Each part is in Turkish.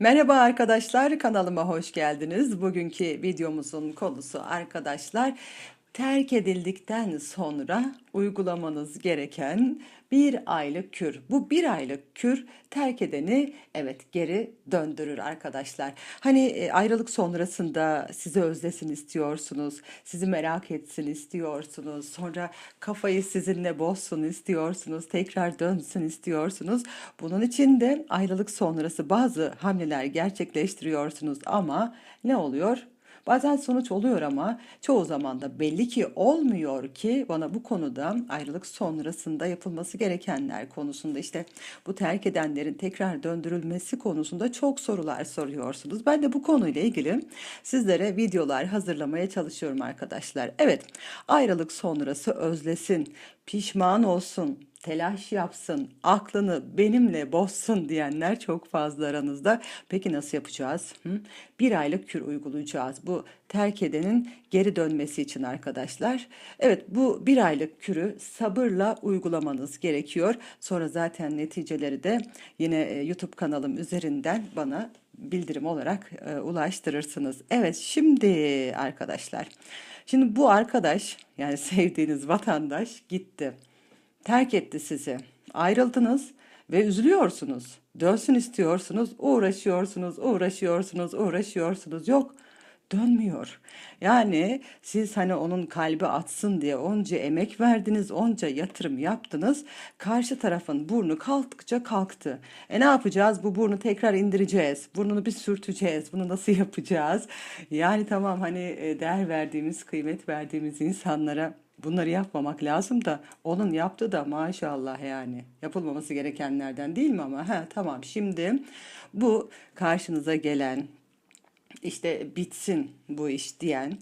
Merhaba arkadaşlar, kanalıma hoş geldiniz. Bugünkü videomuzun konusu arkadaşlar terk edildikten sonra uygulamanız gereken bir aylık kür. Bu bir aylık kür terk edeni evet geri döndürür arkadaşlar. Hani e, ayrılık sonrasında sizi özlesin istiyorsunuz, sizi merak etsin istiyorsunuz, sonra kafayı sizinle bozsun istiyorsunuz, tekrar dönsün istiyorsunuz. Bunun için de ayrılık sonrası bazı hamleler gerçekleştiriyorsunuz ama ne oluyor? Bazen sonuç oluyor ama çoğu zaman da belli ki olmuyor ki bana bu konuda ayrılık sonrasında yapılması gerekenler konusunda işte bu terk edenlerin tekrar döndürülmesi konusunda çok sorular soruyorsunuz. Ben de bu konuyla ilgili sizlere videolar hazırlamaya çalışıyorum arkadaşlar. Evet ayrılık sonrası özlesin, pişman olsun, telaş yapsın, aklını benimle bozsun diyenler çok fazla aranızda. Peki nasıl yapacağız? Hı? Bir aylık kür uygulayacağız. Bu terk edenin geri dönmesi için arkadaşlar. Evet bu bir aylık kürü sabırla uygulamanız gerekiyor. Sonra zaten neticeleri de yine e, YouTube kanalım üzerinden bana bildirim olarak e, ulaştırırsınız. Evet şimdi arkadaşlar. Şimdi bu arkadaş yani sevdiğiniz vatandaş gitti terk etti sizi. Ayrıldınız ve üzülüyorsunuz. Dönsün istiyorsunuz, uğraşıyorsunuz, uğraşıyorsunuz, uğraşıyorsunuz. Yok dönmüyor. Yani siz hani onun kalbi atsın diye onca emek verdiniz, onca yatırım yaptınız. Karşı tarafın burnu kalktıkça kalktı. E ne yapacağız? Bu burnu tekrar indireceğiz. Burnunu bir sürteceğiz. Bunu nasıl yapacağız? Yani tamam hani e, değer verdiğimiz, kıymet verdiğimiz insanlara bunları yapmamak lazım da onun yaptığı da maşallah yani yapılmaması gerekenlerden değil mi ama ha tamam şimdi bu karşınıza gelen işte bitsin bu iş diyen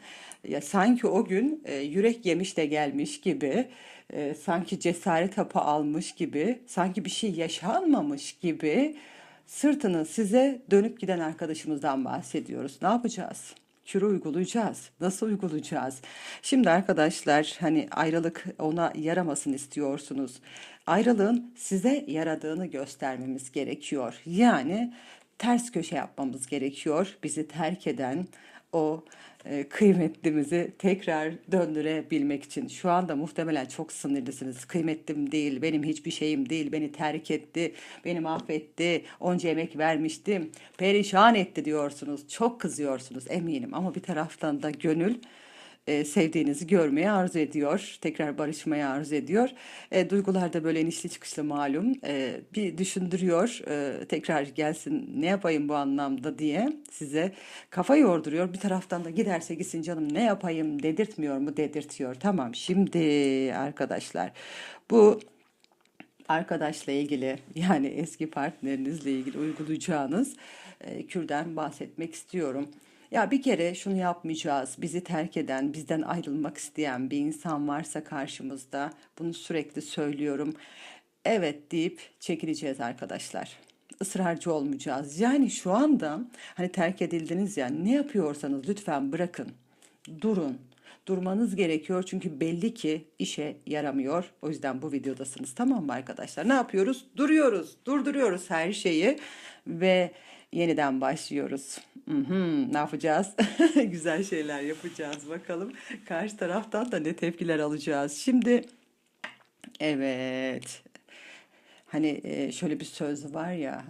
ya sanki o gün e, yürek yemiş de gelmiş gibi e, sanki cesaret hapı almış gibi sanki bir şey yaşanmamış gibi sırtını size dönüp giden arkadaşımızdan bahsediyoruz. Ne yapacağız? Kürü uygulayacağız. Nasıl uygulayacağız? Şimdi arkadaşlar hani ayrılık ona yaramasın istiyorsunuz. Ayrılığın size yaradığını göstermemiz gerekiyor. Yani ters köşe yapmamız gerekiyor. Bizi terk eden o e, kıymetlimizi tekrar döndürebilmek için. Şu anda muhtemelen çok sinirlisiniz. Kıymetlim değil, benim hiçbir şeyim değil, beni terk etti, beni mahvetti, onca emek vermiştim, perişan etti diyorsunuz. Çok kızıyorsunuz eminim ama bir taraftan da gönül e, sevdiğinizi görmeye arzu ediyor. Tekrar barışmaya arzu ediyor. E, duygular da böyle inişli çıkışlı malum. E, bir düşündürüyor. E, tekrar gelsin ne yapayım bu anlamda diye size kafa yorduruyor. Bir taraftan da giderse gitsin canım ne yapayım dedirtmiyor mu dedirtiyor. Tamam şimdi arkadaşlar bu arkadaşla ilgili yani eski partnerinizle ilgili uygulayacağınız e, kürden bahsetmek istiyorum. Ya bir kere şunu yapmayacağız. Bizi terk eden, bizden ayrılmak isteyen bir insan varsa karşımızda bunu sürekli söylüyorum. Evet deyip çekileceğiz arkadaşlar. Israrcı olmayacağız. Yani şu anda hani terk edildiniz ya ne yapıyorsanız lütfen bırakın. Durun. Durmanız gerekiyor çünkü belli ki işe yaramıyor. O yüzden bu videodasınız tamam mı arkadaşlar? Ne yapıyoruz? Duruyoruz, durduruyoruz her şeyi ve yeniden başlıyoruz. Hı-hı, ne yapacağız? Güzel şeyler yapacağız bakalım. Karşı taraftan da ne tepkiler alacağız. Şimdi evet Hani şöyle bir söz var ya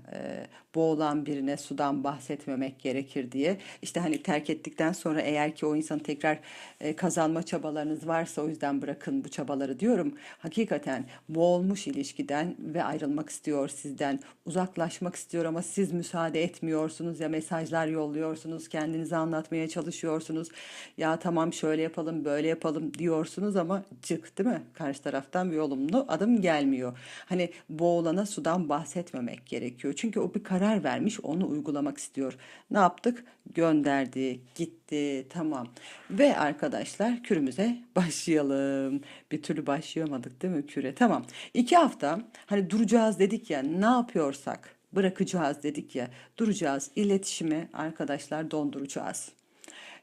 boğulan birine sudan bahsetmemek gerekir diye. İşte hani terk ettikten sonra eğer ki o insanı tekrar e, kazanma çabalarınız varsa o yüzden bırakın bu çabaları diyorum. Hakikaten boğulmuş ilişkiden ve ayrılmak istiyor sizden. Uzaklaşmak istiyor ama siz müsaade etmiyorsunuz ya mesajlar yolluyorsunuz. Kendinizi anlatmaya çalışıyorsunuz. Ya tamam şöyle yapalım böyle yapalım diyorsunuz ama cık değil mi? Karşı taraftan bir olumlu adım gelmiyor. Hani boğ oğlana sudan bahsetmemek gerekiyor. Çünkü o bir karar vermiş, onu uygulamak istiyor. Ne yaptık? Gönderdi, gitti, tamam. Ve arkadaşlar kürümüze başlayalım. Bir türlü başlayamadık değil mi küre? Tamam. İki hafta hani duracağız dedik ya ne yapıyorsak bırakacağız dedik ya duracağız iletişimi arkadaşlar donduracağız.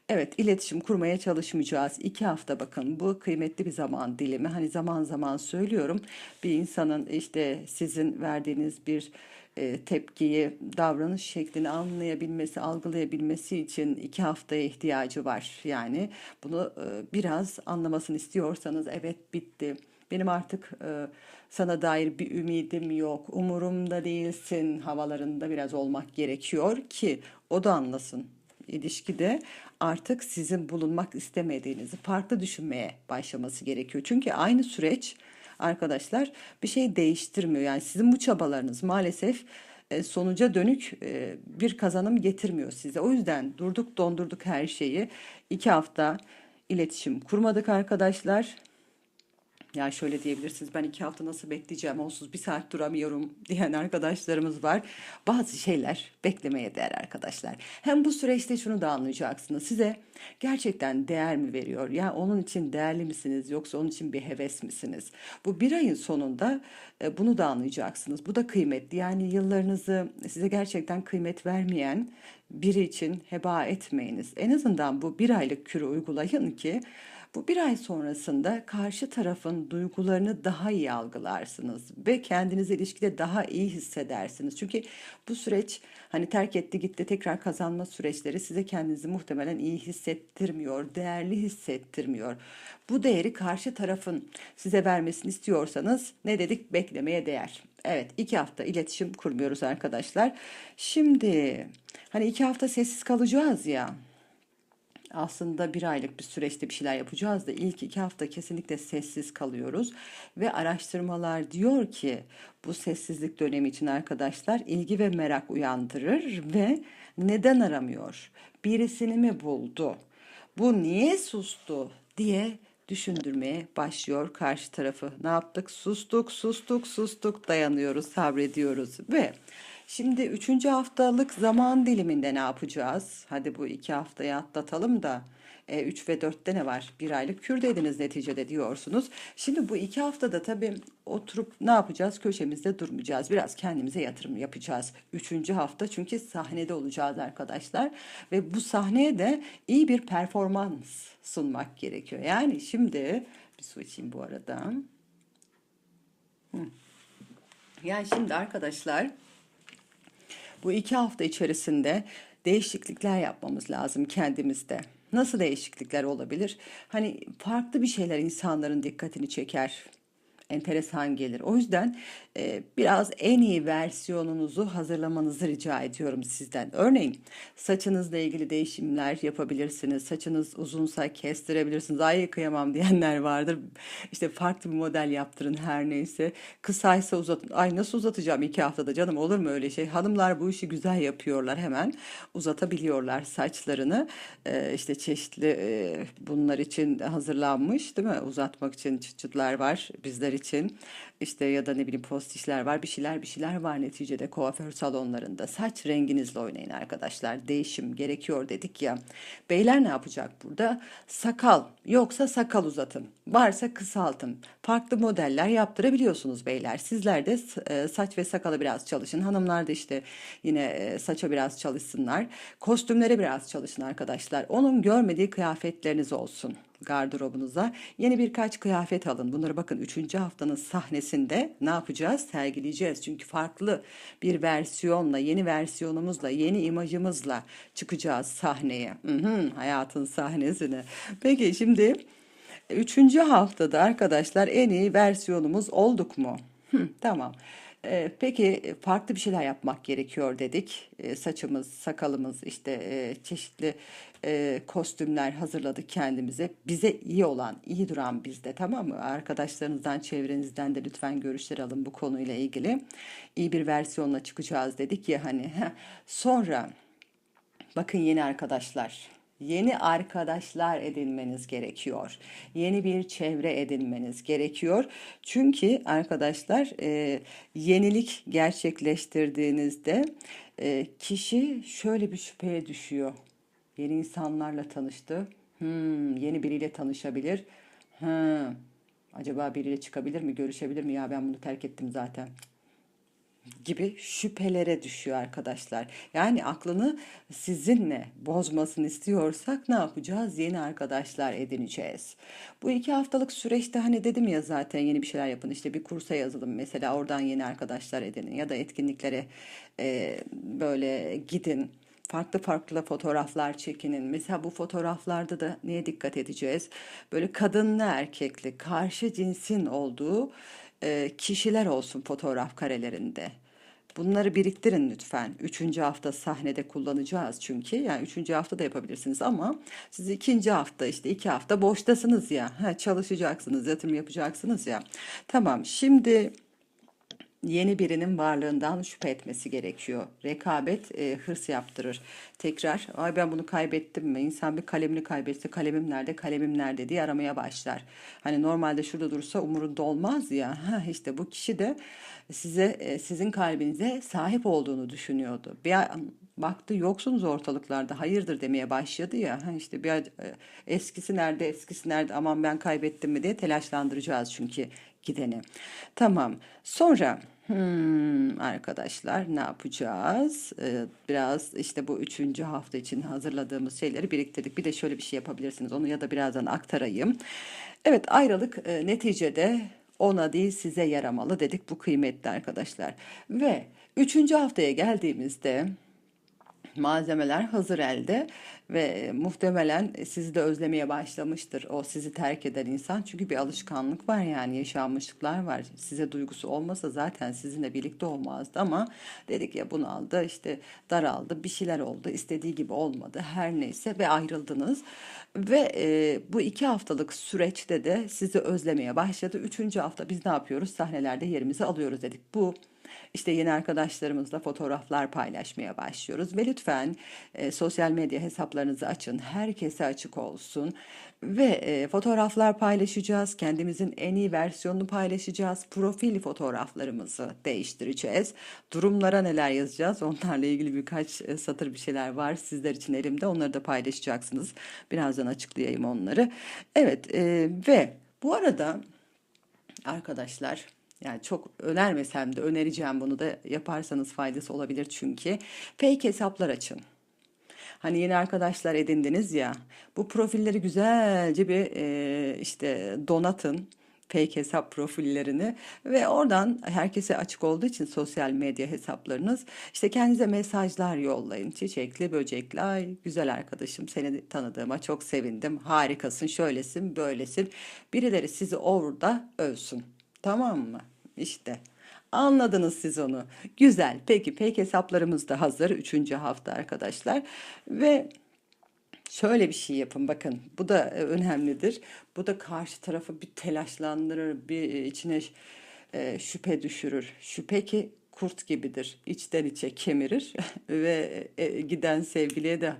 Evet, iletişim kurmaya çalışmayacağız. İki hafta bakın bu kıymetli bir zaman dilimi. Hani zaman zaman söylüyorum bir insanın işte sizin verdiğiniz bir e, tepkiyi, davranış şeklini anlayabilmesi, algılayabilmesi için iki haftaya ihtiyacı var. Yani bunu e, biraz anlamasını istiyorsanız evet bitti. Benim artık e, sana dair bir ümidim yok, umurumda değilsin havalarında biraz olmak gerekiyor ki o da anlasın. İlişkide artık sizin bulunmak istemediğinizi farklı düşünmeye başlaması gerekiyor. Çünkü aynı süreç arkadaşlar bir şey değiştirmiyor. Yani sizin bu çabalarınız maalesef e, sonuca dönük e, bir kazanım getirmiyor size. O yüzden durduk dondurduk her şeyi. İki hafta iletişim kurmadık arkadaşlar. Ya şöyle diyebilirsiniz ben iki hafta nasıl bekleyeceğim onsuz bir saat duramıyorum diyen arkadaşlarımız var. Bazı şeyler beklemeye değer arkadaşlar. Hem bu süreçte şunu da anlayacaksınız. Size gerçekten değer mi veriyor? Ya yani onun için değerli misiniz yoksa onun için bir heves misiniz? Bu bir ayın sonunda e, bunu da anlayacaksınız. Bu da kıymetli. Yani yıllarınızı size gerçekten kıymet vermeyen biri için heba etmeyiniz. En azından bu bir aylık kürü uygulayın ki bu bir ay sonrasında karşı tarafın duygularını daha iyi algılarsınız ve kendinizi ilişkide daha iyi hissedersiniz. Çünkü bu süreç hani terk etti gitti tekrar kazanma süreçleri size kendinizi muhtemelen iyi hissettirmiyor, değerli hissettirmiyor. Bu değeri karşı tarafın size vermesini istiyorsanız ne dedik beklemeye değer. Evet iki hafta iletişim kurmuyoruz arkadaşlar. Şimdi hani iki hafta sessiz kalacağız ya aslında bir aylık bir süreçte bir şeyler yapacağız da ilk iki hafta kesinlikle sessiz kalıyoruz. Ve araştırmalar diyor ki bu sessizlik dönemi için arkadaşlar ilgi ve merak uyandırır ve neden aramıyor? Birisini mi buldu? Bu niye sustu diye düşündürmeye başlıyor karşı tarafı. Ne yaptık? Sustuk, sustuk, sustuk, dayanıyoruz, sabrediyoruz ve Şimdi üçüncü haftalık zaman diliminde ne yapacağız? Hadi bu iki haftayı atlatalım da. E, 3 ve 4'te ne var? Bir aylık kür dediniz neticede diyorsunuz. Şimdi bu iki haftada tabii oturup ne yapacağız? Köşemizde durmayacağız. Biraz kendimize yatırım yapacağız. Üçüncü hafta çünkü sahnede olacağız arkadaşlar. Ve bu sahneye de iyi bir performans sunmak gerekiyor. Yani şimdi bir su içeyim bu arada. Yani şimdi arkadaşlar bu iki hafta içerisinde değişiklikler yapmamız lazım kendimizde. Nasıl değişiklikler olabilir? Hani farklı bir şeyler insanların dikkatini çeker enteresan gelir. O yüzden e, biraz en iyi versiyonunuzu hazırlamanızı rica ediyorum sizden. Örneğin saçınızla ilgili değişimler yapabilirsiniz. Saçınız uzunsa kestirebilirsiniz. Ay kıyamam diyenler vardır. İşte farklı bir model yaptırın her neyse. Kısaysa uzatın. Ay nasıl uzatacağım iki haftada canım olur mu öyle şey? Hanımlar bu işi güzel yapıyorlar hemen. Uzatabiliyorlar saçlarını. E, işte çeşitli e, bunlar için hazırlanmış değil mi? Uzatmak için çıtçıtlar var bizler için işte ya da ne bileyim postişler var bir şeyler bir şeyler var neticede kuaför salonlarında. Saç renginizle oynayın arkadaşlar değişim gerekiyor dedik ya. Beyler ne yapacak burada? Sakal yoksa sakal uzatın varsa kısaltın. Farklı modeller yaptırabiliyorsunuz beyler. Sizler de e, saç ve sakala biraz çalışın. Hanımlar da işte yine e, saça biraz çalışsınlar. Kostümlere biraz çalışın arkadaşlar. Onun görmediği kıyafetleriniz olsun gardırobunuza yeni birkaç kıyafet alın. Bunları bakın 3. haftanın sahnesinde ne yapacağız? Sergileyeceğiz. Çünkü farklı bir versiyonla, yeni versiyonumuzla, yeni imajımızla çıkacağız sahneye. Hı hı, hayatın sahnesine. Peki şimdi 3. haftada arkadaşlar en iyi versiyonumuz olduk mu? Hı, tamam. Ee, peki farklı bir şeyler yapmak gerekiyor dedik. Ee, saçımız, sakalımız işte e, çeşitli e, kostümler hazırladık kendimize. Bize iyi olan, iyi duran bizde tamam mı? Arkadaşlarınızdan, çevrenizden de lütfen görüşler alın bu konuyla ilgili. İyi bir versiyonla çıkacağız dedik ya hani. Sonra bakın yeni arkadaşlar yeni arkadaşlar edinmeniz gerekiyor. Yeni bir çevre edinmeniz gerekiyor. Çünkü arkadaşlar e, yenilik gerçekleştirdiğinizde e, kişi şöyle bir şüpheye düşüyor. Yeni insanlarla tanıştı. Hmm, yeni biriyle tanışabilir. Hmm, acaba biriyle çıkabilir mi, görüşebilir mi? Ya ben bunu terk ettim zaten. Gibi şüphelere düşüyor arkadaşlar. Yani aklını sizinle bozmasını istiyorsak ne yapacağız? Yeni arkadaşlar edineceğiz. Bu iki haftalık süreçte hani dedim ya zaten yeni bir şeyler yapın. İşte bir kursa yazılın mesela oradan yeni arkadaşlar edinin ya da etkinliklere e, böyle gidin farklı farklı fotoğraflar çekinin. Mesela bu fotoğraflarda da neye dikkat edeceğiz? Böyle kadınlı erkekli karşı cinsin olduğu kişiler olsun fotoğraf karelerinde. Bunları biriktirin lütfen. Üçüncü hafta sahnede kullanacağız çünkü. Yani üçüncü hafta da yapabilirsiniz ama siz ikinci hafta işte iki hafta boştasınız ya. Ha, çalışacaksınız, yatırım yapacaksınız ya. Tamam şimdi yeni birinin varlığından şüphe etmesi gerekiyor. Rekabet e, hırs yaptırır. Tekrar ay ben bunu kaybettim mi? İnsan bir kalemini kaybetse kalemim nerede kalemim nerede diye aramaya başlar. Hani normalde şurada dursa umurunda olmaz ya. Ha işte bu kişi de size e, sizin kalbinize sahip olduğunu düşünüyordu. Bir an baktı yoksunuz ortalıklarda hayırdır demeye başladı ya. İşte bir e, eskisi nerede eskisi nerede aman ben kaybettim mi diye telaşlandıracağız çünkü gideni. Tamam. Sonra Hmm, arkadaşlar ne yapacağız? Ee, biraz işte bu üçüncü hafta için hazırladığımız şeyleri biriktirdik. Bir de şöyle bir şey yapabilirsiniz. Onu ya da birazdan aktarayım. Evet ayrılık e, neticede ona değil size yaramalı dedik bu kıymetli arkadaşlar. Ve üçüncü haftaya geldiğimizde malzemeler hazır elde ve muhtemelen sizi de özlemeye başlamıştır o sizi terk eden insan. Çünkü bir alışkanlık var yani yaşanmışlıklar var. Size duygusu olmasa zaten sizinle birlikte olmazdı ama dedik ya bunu aldı işte daraldı bir şeyler oldu istediği gibi olmadı her neyse ve ayrıldınız. Ve e, bu iki haftalık süreçte de sizi özlemeye başladı. Üçüncü hafta biz ne yapıyoruz? Sahnelerde yerimizi alıyoruz dedik. Bu işte yeni arkadaşlarımızla fotoğraflar paylaşmaya başlıyoruz. Ve lütfen e, sosyal medya hesaplarınızı açın. Herkese açık olsun. Ve e, fotoğraflar paylaşacağız. Kendimizin en iyi versiyonunu paylaşacağız. Profil fotoğraflarımızı değiştireceğiz. Durumlara neler yazacağız? Onlarla ilgili birkaç e, satır bir şeyler var sizler için elimde. Onları da paylaşacaksınız. Birazdan açıklayayım onları. Evet e, ve bu arada arkadaşlar yani çok önermesem de önereceğim bunu da yaparsanız faydası olabilir çünkü. Fake hesaplar açın. Hani yeni arkadaşlar edindiniz ya bu profilleri güzelce bir e, işte donatın fake hesap profillerini ve oradan herkese açık olduğu için sosyal medya hesaplarınız işte kendinize mesajlar yollayın. Çiçekli, böcekli, ay güzel arkadaşım seni tanıdığıma çok sevindim. Harikasın, şöylesin, böylesin. Birileri sizi orada övsün. Tamam mı? İşte anladınız siz onu. Güzel. Peki pek hesaplarımız da hazır. Üçüncü hafta arkadaşlar. Ve şöyle bir şey yapın bakın. Bu da e, önemlidir. Bu da karşı tarafı bir telaşlandırır. Bir içine e, şüphe düşürür. Şüphe ki kurt gibidir. İçten içe kemirir ve e, giden sevgiliye de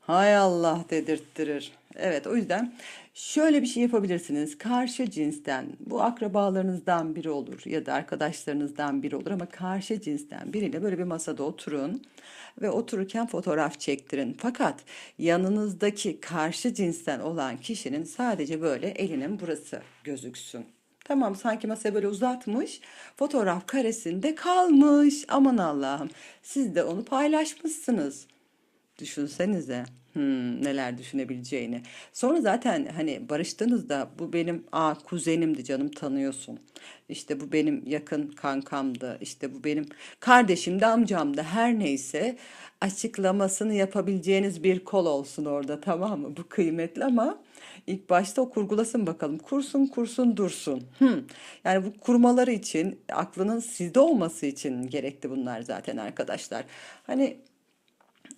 hay Allah dedirttirir. Evet o yüzden şöyle bir şey yapabilirsiniz. Karşı cinsten bu akrabalarınızdan biri olur ya da arkadaşlarınızdan biri olur ama karşı cinsten biriyle böyle bir masada oturun ve otururken fotoğraf çektirin. Fakat yanınızdaki karşı cinsten olan kişinin sadece böyle elinin burası gözüksün. Tamam sanki masaya böyle uzatmış. Fotoğraf karesinde kalmış. Aman Allah'ım. Siz de onu paylaşmışsınız. Düşünsenize hmm, neler düşünebileceğini. Sonra zaten hani barıştığınızda bu benim a kuzenimdi canım tanıyorsun. İşte bu benim yakın kankamdı. İşte bu benim kardeşimdi amcamdı her neyse açıklamasını yapabileceğiniz bir kol olsun orada tamam mı? Bu kıymetli ama ilk başta o kurgulasın bakalım. Kursun kursun dursun. Hmm. Yani bu kurmaları için aklının sizde olması için gerekli bunlar zaten arkadaşlar. Hani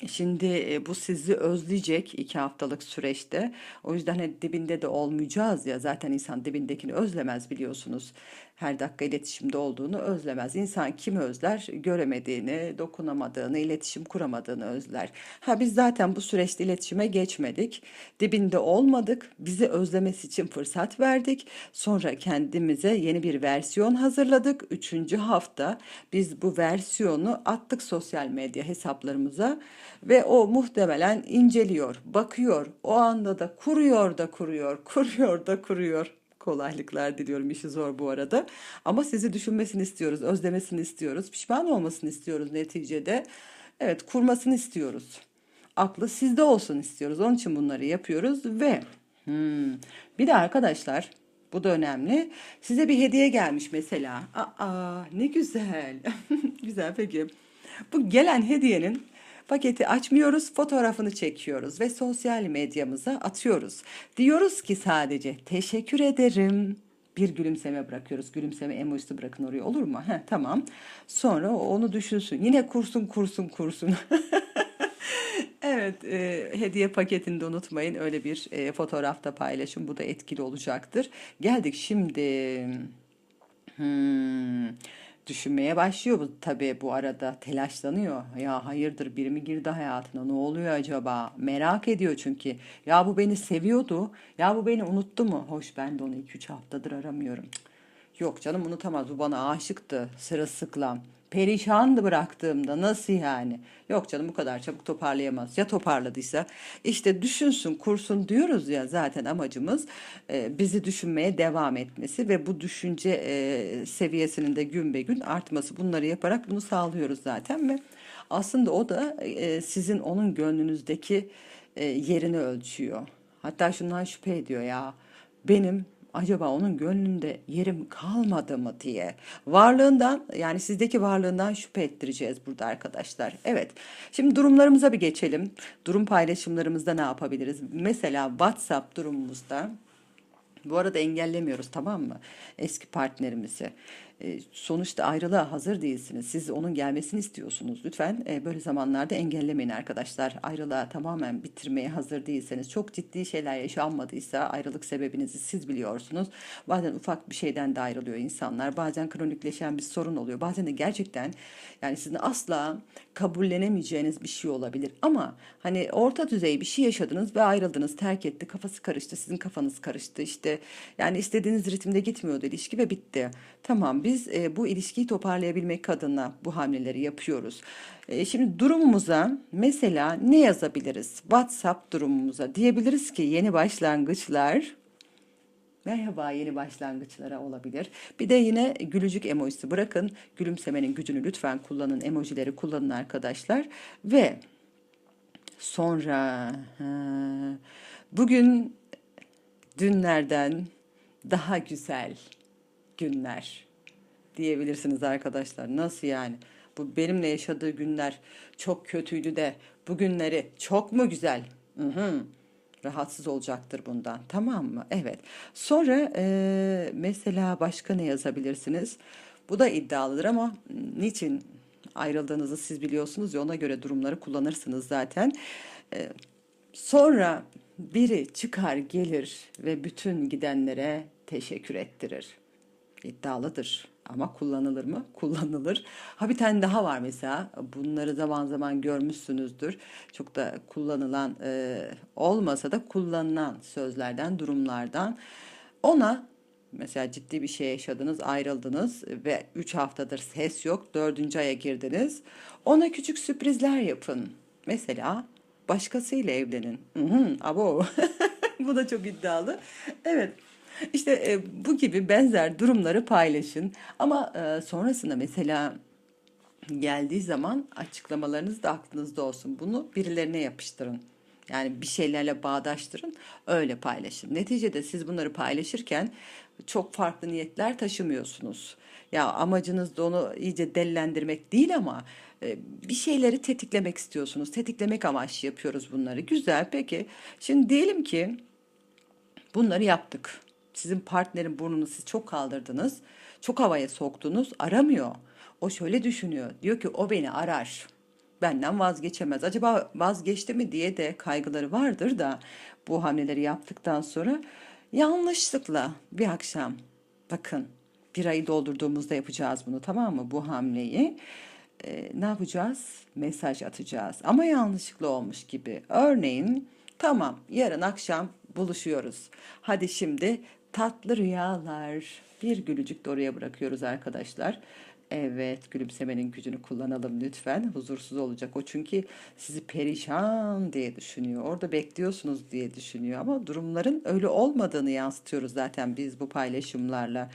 Şimdi e, bu sizi özleyecek iki haftalık süreçte. O yüzden hani dibinde de olmayacağız ya. Zaten insan dibindekini özlemez biliyorsunuz her dakika iletişimde olduğunu özlemez. İnsan kim özler? Göremediğini, dokunamadığını, iletişim kuramadığını özler. Ha biz zaten bu süreçte iletişime geçmedik. Dibinde olmadık. Bizi özlemesi için fırsat verdik. Sonra kendimize yeni bir versiyon hazırladık. Üçüncü hafta biz bu versiyonu attık sosyal medya hesaplarımıza ve o muhtemelen inceliyor, bakıyor. O anda da kuruyor da kuruyor, kuruyor da kuruyor Kolaylıklar diliyorum. İşi zor bu arada. Ama sizi düşünmesini istiyoruz, özlemesini istiyoruz, pişman olmasını istiyoruz neticede. Evet, kurmasını istiyoruz. Aklı sizde olsun istiyoruz. Onun için bunları yapıyoruz ve hmm, bir de arkadaşlar bu da önemli. Size bir hediye gelmiş mesela. Aa ne güzel. güzel peki. Bu gelen hediyenin paketi açmıyoruz, fotoğrafını çekiyoruz ve sosyal medyamıza atıyoruz. Diyoruz ki sadece teşekkür ederim. Bir gülümseme bırakıyoruz. Gülümseme emojisi bırakın oraya olur mu? Heh, tamam. Sonra onu düşünsün. Yine kursun kursun kursun. Evet, e, hediye paketini de unutmayın. Öyle bir e, fotoğrafta paylaşın. Bu da etkili olacaktır. Geldik şimdi. Hmm, düşünmeye başlıyor bu tabii bu arada telaşlanıyor. Ya hayırdır biri mi girdi hayatına ne oluyor acaba? Merak ediyor çünkü. Ya bu beni seviyordu. Ya bu beni unuttu mu? Hoş ben de onu 2-3 haftadır aramıyorum. Yok canım unutamaz bu bana aşıktı sırılsıklam. Perişandı bıraktığımda nasıl yani? Yok canım bu kadar çabuk toparlayamaz. Ya toparladıysa işte düşünsün kursun diyoruz ya zaten amacımız e, bizi düşünmeye devam etmesi ve bu düşünce e, seviyesinin de gün be gün artması. Bunları yaparak bunu sağlıyoruz zaten ve aslında o da e, sizin onun gönlünüzdeki e, yerini ölçüyor. Hatta şundan şüphe ediyor ya benim acaba onun gönlünde yerim kalmadı mı diye. Varlığından yani sizdeki varlığından şüphe ettireceğiz burada arkadaşlar. Evet şimdi durumlarımıza bir geçelim. Durum paylaşımlarımızda ne yapabiliriz? Mesela WhatsApp durumumuzda bu arada engellemiyoruz tamam mı? Eski partnerimizi. E, sonuçta ayrılığa hazır değilsiniz. Siz onun gelmesini istiyorsunuz. Lütfen e, böyle zamanlarda engellemeyin arkadaşlar. Ayrılığa tamamen bitirmeye hazır değilseniz, çok ciddi şeyler yaşanmadıysa ayrılık sebebinizi siz biliyorsunuz. Bazen ufak bir şeyden de ayrılıyor insanlar. Bazen kronikleşen bir sorun oluyor. Bazen de gerçekten yani sizin asla kabullenemeyeceğiniz bir şey olabilir. Ama hani orta düzey bir şey yaşadınız ve ayrıldınız, terk etti, kafası karıştı, sizin kafanız karıştı. İşte yani istediğiniz ritimde gitmiyordu ilişki ve bitti. Tamam biz e, bu ilişkiyi toparlayabilmek adına bu hamleleri yapıyoruz. E, şimdi durumumuza mesela ne yazabiliriz? WhatsApp durumumuza diyebiliriz ki yeni başlangıçlar Merhaba yeni başlangıçlara olabilir. Bir de yine gülücük emojisi bırakın. Gülümsemenin gücünü lütfen kullanın. Emojileri kullanın arkadaşlar. Ve sonra bugün dünlerden daha güzel günler diyebilirsiniz arkadaşlar. Nasıl yani? Bu benimle yaşadığı günler çok kötüydü de bugünleri çok mu güzel? Hı hı rahatsız olacaktır bundan. Tamam mı? Evet. Sonra e, mesela başka ne yazabilirsiniz? Bu da iddialıdır ama niçin ayrıldığınızı siz biliyorsunuz ya ona göre durumları kullanırsınız zaten. E, sonra biri çıkar gelir ve bütün gidenlere teşekkür ettirir. İddialıdır. Ama kullanılır mı? Kullanılır. Ha bir tane daha var mesela. Bunları zaman zaman görmüşsünüzdür. Çok da kullanılan e, olmasa da kullanılan sözlerden, durumlardan. Ona mesela ciddi bir şey yaşadınız, ayrıldınız ve 3 haftadır ses yok, 4. aya girdiniz. Ona küçük sürprizler yapın. Mesela başkasıyla evlenin. Hı hı, abo. Bu da çok iddialı. Evet. İşte e, bu gibi benzer durumları paylaşın. Ama e, sonrasında mesela geldiği zaman açıklamalarınız da aklınızda olsun. Bunu birilerine yapıştırın. Yani bir şeylerle bağdaştırın, öyle paylaşın. Neticede siz bunları paylaşırken çok farklı niyetler taşımıyorsunuz. Ya amacınız da onu iyice dellendirmek değil ama e, bir şeyleri tetiklemek istiyorsunuz. Tetiklemek amaçlı yapıyoruz bunları. Güzel peki. Şimdi diyelim ki bunları yaptık. Sizin partnerin burnunu siz çok kaldırdınız. Çok havaya soktunuz. Aramıyor. O şöyle düşünüyor. Diyor ki o beni arar. Benden vazgeçemez. Acaba vazgeçti mi diye de kaygıları vardır da bu hamleleri yaptıktan sonra yanlışlıkla bir akşam bakın bir ayı doldurduğumuzda yapacağız bunu tamam mı bu hamleyi e, ne yapacağız mesaj atacağız ama yanlışlıkla olmuş gibi örneğin tamam yarın akşam buluşuyoruz hadi şimdi tatlı rüyalar. Bir gülücük de oraya bırakıyoruz arkadaşlar. Evet, gülümsemenin gücünü kullanalım lütfen. Huzursuz olacak o çünkü sizi perişan diye düşünüyor. Orada bekliyorsunuz diye düşünüyor ama durumların öyle olmadığını yansıtıyoruz zaten biz bu paylaşımlarla.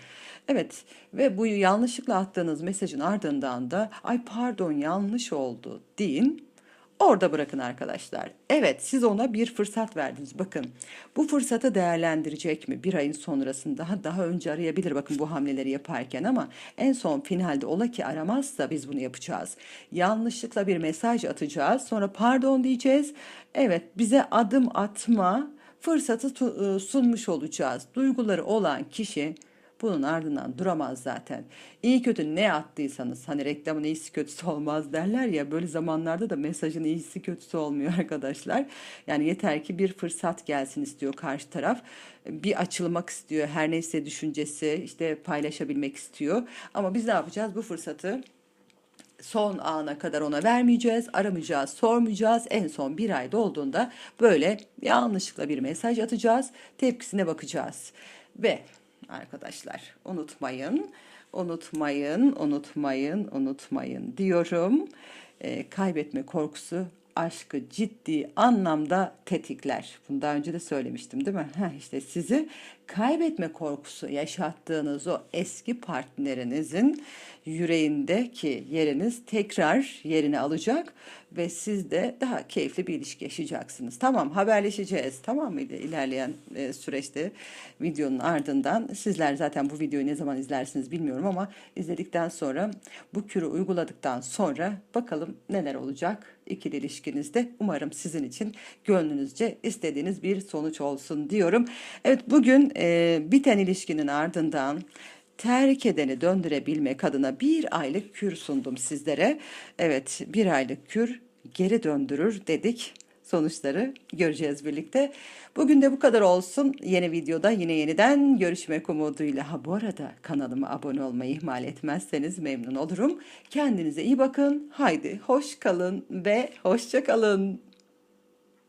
Evet ve bu yanlışlıkla attığınız mesajın ardından da ay pardon yanlış oldu deyin. Orada bırakın arkadaşlar. Evet siz ona bir fırsat verdiniz. Bakın bu fırsatı değerlendirecek mi? Bir ayın sonrasında daha, önce arayabilir bakın bu hamleleri yaparken ama en son finalde ola ki aramazsa biz bunu yapacağız. Yanlışlıkla bir mesaj atacağız. Sonra pardon diyeceğiz. Evet bize adım atma fırsatı ıı, sunmuş olacağız. Duyguları olan kişi bunun ardından duramaz zaten. İyi kötü ne attıysanız hani reklamın iyisi kötüsü olmaz derler ya böyle zamanlarda da mesajın iyisi kötüsü olmuyor arkadaşlar. Yani yeter ki bir fırsat gelsin istiyor karşı taraf. Bir açılmak istiyor her neyse düşüncesi işte paylaşabilmek istiyor. Ama biz ne yapacağız bu fırsatı son ana kadar ona vermeyeceğiz, aramayacağız, sormayacağız. En son bir ay dolduğunda böyle yanlışlıkla bir mesaj atacağız, tepkisine bakacağız. Ve arkadaşlar unutmayın, unutmayın, unutmayın, unutmayın diyorum. Ee, kaybetme korkusu aşkı ciddi anlamda tetikler. Bunu daha önce de söylemiştim değil mi? Heh, işte sizi kaybetme korkusu yaşattığınız o eski partnerinizin yüreğindeki yeriniz tekrar yerini alacak ve siz de daha keyifli bir ilişki yaşayacaksınız. Tamam haberleşeceğiz tamam mıydı ilerleyen e, süreçte videonun ardından sizler zaten bu videoyu ne zaman izlersiniz bilmiyorum ama izledikten sonra bu kürü uyguladıktan sonra bakalım neler olacak ikili ilişkinizde. Umarım sizin için gönlünüzce istediğiniz bir sonuç olsun diyorum. Evet bugün e, biten ilişkinin ardından terk edeni döndürebilmek adına bir aylık kür sundum sizlere. Evet bir aylık kür geri döndürür dedik. Sonuçları göreceğiz birlikte. Bugün de bu kadar olsun. Yeni videoda yine yeniden görüşmek umuduyla. Ha bu arada kanalıma abone olmayı ihmal etmezseniz memnun olurum. Kendinize iyi bakın. Haydi hoş kalın ve hoşça kalın.